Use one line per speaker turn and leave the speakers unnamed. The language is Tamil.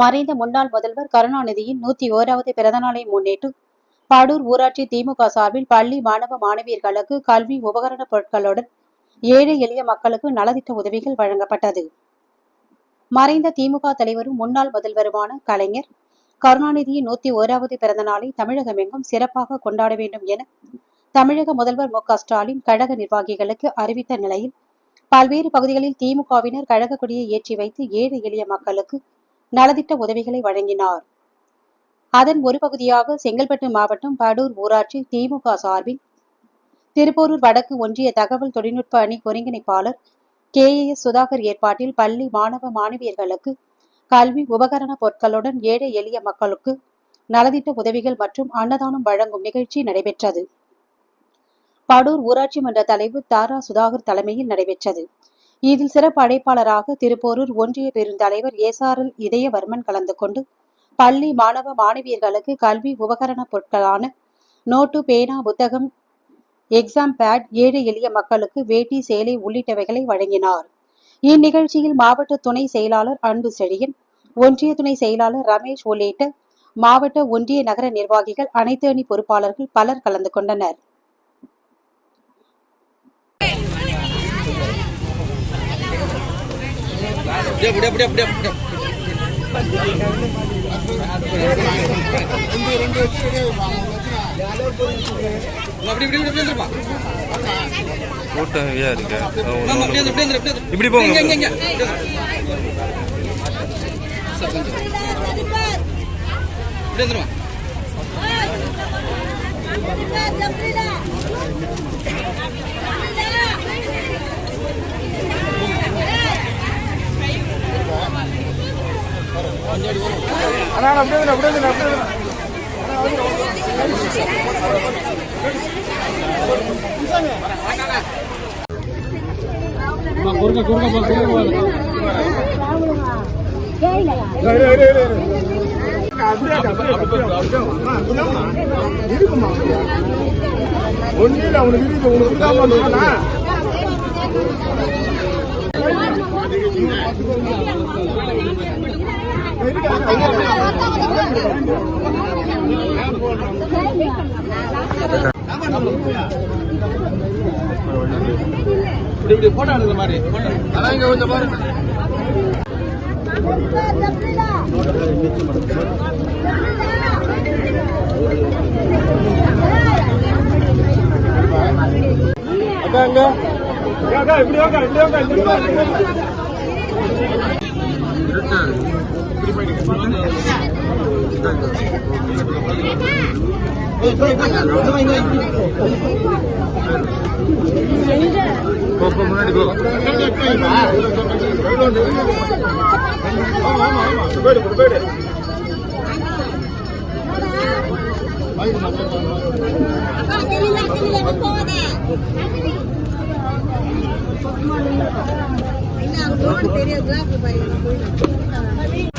மறைந்த முன்னாள் முதல்வர் கருணாநிதியின் நூத்தி ஓராவது பிறந்தநாளை முன்னிட்டு பாடூர் ஊராட்சி திமுக சார்பில் பள்ளி மாணவ மாணவியர்களுக்கு கல்வி உபகரணப் பொருட்களுடன் ஏழை எளிய மக்களுக்கு நலத்திட்ட உதவிகள் வழங்கப்பட்டது. மறைந்த திமுக தலைவரும் முன்னாள் முதல்வருமான கலைஞர் கருணாநிதியின் நூத்தி ஓராவது பிறந்த நாளை தமிழகமெங்கும் சிறப்பாக கொண்டாட வேண்டும் என தமிழக முதல்வர் மு ஸ்டாலின் கழக நிர்வாகிகளுக்கு அறிவித்த நிலையில் பல்வேறு பகுதிகளில் திமுகவினர் கழக கொடியை ஏற்றி வைத்து ஏழை எளிய மக்களுக்கு நலத்திட்ட உதவிகளை வழங்கினார். அதன் ஒரு பகுதியாக செங்கல்பட்டு மாவட்டம் படூர் ஊராட்சி திமுக சார்பில் திருப்போரூர் வடக்கு ஒன்றிய தகவல் தொழில்நுட்ப அணி ஒருங்கிணைப்பாளர் கே. எஸ். சுதாகர் ஏற்பாட்டில் பள்ளி மாணவ மாணவியர்களுக்கு கல்வி உபகரண பொருட்களுடன் ஏழை எளிய மக்களுக்கு நலத்திட்ட உதவிகள் மற்றும் அன்னதானம் வழங்கும் நிகழ்ச்சி நடைபெற்றது. படூர் ஊராட்சி மன்ற தலைவர் தாரா சுதாகர் தலைமையில் நடைபெற்றது. இதில் சிறப்பு அழைப்பாளராக திருப்போரூர் ஒன்றிய பெருந்தலைவர் எல் இதயவர்மன் கலந்து கொண்டு பள்ளி மாணவ மாணவியர்களுக்கு கல்வி உபகரண பொருட்களான நோட்டு பேனா புத்தகம் எக்ஸாம் பேட் ஏழை எளிய மக்களுக்கு வேட்டி சேலை உள்ளிட்டவைகளை வழங்கினார். இந்நிகழ்ச்சியில் மாவட்ட துணை செயலாளர் அன்பு செழியன் ஒன்றிய துணை செயலாளர் ரமேஷ் உள்ளிட்ட மாவட்ட ஒன்றிய நகர நிர்வாகிகள் அனைத்து அணி பொறுப்பாளர்கள் பலர் கலந்து கொண்டனர்.
அப்படியே அப்படியே அப்படியே அப்படியே அப்படியே. அப்படி இப்படி இப்படி வந்துருப்பா.
கூட்டம் ஐயா இருக்கு
ஆமா அப்படியே வந்து, அப்படியே வந்து, அப்படியே வந்து.
இப்படி போங்க.
இங்க இங்க இங்க அப்படியே வந்து. சார், கொஞ்சம். அப்படியே வந்துருமா
ஒன்றில் அவனுக்கு இருக்கு உனக்கு இருக்காம சொன்னா
இப்படி இப்படி போட்டோ எடுக்கிற மாதிரி போட்டோ
அதான் இங்க கொஞ்சம் பாருங்க அக்கா அங்க. முன்னாடி இப்படி போயிடு இப்படி வாங்க இப்படி வாங்க
போ போ, முன்னாடி போ
போயிடு போயிடு
தெரியாது